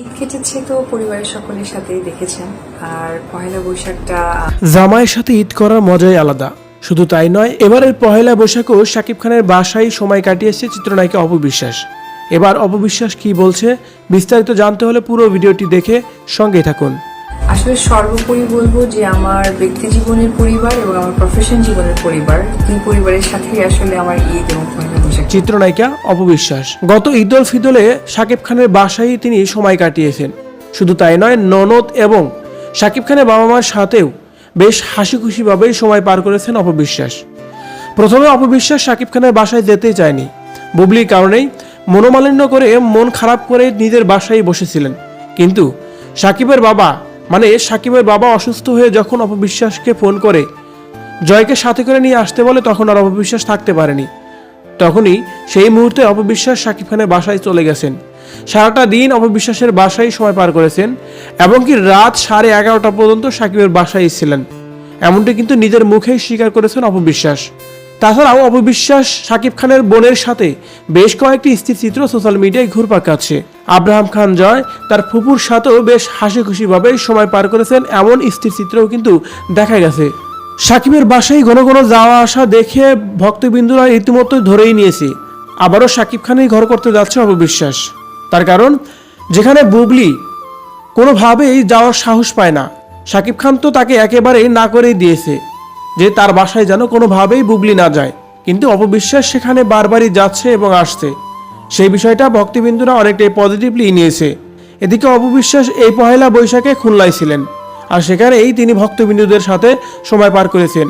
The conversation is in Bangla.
ঈদ কেটেছে তো পরিবারের সকলের সাথেই দেখেছেন। আর বৈশাখটা, জামাইয়ের সাথে ঈদ করার মজাই আলাদা। শুধু তাই নয়, এবারের পহেলা বৈশাখও শাকিব খানের বাসায় সময় কাটিয়েছে চিত্রনায়িকা অপবিশ্বাস। এবার অপবিশ্বাস কি বলছে, বিস্তারিত জানতে হলে পুরো ভিডিওটি দেখে সঙ্গে থাকুন। আসলে সর্বোপরি বলব যে আমার ব্যক্তি জীবনের পরিবার এবং আমার প্রফেশন জীবনের পরিবার। দুই পরিবারের সাথেই আসলে আমার ঈদ এবং চিত্রনায়িকা অপবিশ্বাস। গত ঈদ উল ফিদলে শাকিব খানের বাসায় তিনি সময় কাটিয়েছেন। শুধু তাই নয়, ননদ এবং শাকিব খানের বাবা মার সাথেও বেশ হাসি খুশিভাবেই সময় পার করেছেন অপবিশ্বাস। প্রথমে অপবিশ্বাস শাকিব খানের বাসায় যেতে চায়নি। বুবলির কারণেই মনোমালিন্য করে মন খারাপ করে নিজের বাসায় বসেছিলেন। কিন্তু সাকিবের বাবা মানে সাকিবের বাবা অসুস্থ হয়ে যখন অপবিশ্বাসকে ফোন করে, জয়কে সাথে করে নিয়ে আসতে বলে, তখন আর অপবিশ্বাস থাকতে পারেনি। তখনই সেই মুহূর্তে অপবিশ্বাস শাকিব খানের বাসায় চলে গেছেন। সারাটা দিন অপবিশ্বাসের বাসায় সময় পার করেছেন এবং কি রাত সাড়ে এগারোটা পর্যন্ত সাকিবের বাসায় ছিলেন। এমনটি কিন্তু নিজের মুখেই স্বীকার করেছেন অপবিশ্বাস। তাছাড়াও অপবিশ্বাস শাকিব খানের বোনের সাথে বেশ কয়েকটি স্থিরচিত্র সোশ্যাল মিডিয়ায় ঘুরপাক খাচ্ছে। আব্রাহাম খান জয়, তার ফুপুর সাথেও বেশ হাসি খুশিভাবে সময় পার করেছেন এমন স্থিরচিত্রও কিন্তু দেখা গেছে। সাকিবের বাসায় ঘন ঘন যাওয়া আসা দেখে ভক্তবিন্দুরা রীতিমতো ধরেই নিয়েছে। আবারও সাকিব খানেই ঘর করতে যাচ্ছে অপবিশ্বাস। তার কারণ, যেখানে বুবলি কোনোভাবেই যাওয়ার সাহস পায় না। সাকিব খান তো তাকে একেবারেই না করেই দিয়েছে, যে তার বাসায় যেন কোনোভাবেই বুবলি না যায়। কিন্তু অপবিশ্বাস সেখানে বারবারই যাচ্ছে এবং আসছে। সেই বিষয়টা ভক্তবিন্দুরা অনেকটাই পজিটিভলি নিয়েছে। এদিকে অপবিশ্বাস এই পহেলা বৈশাখে খুলনায় ছিলেন, আর সেখানেই তিনি ভক্তবিন্দুদের সাথে সময় পার করেছেন।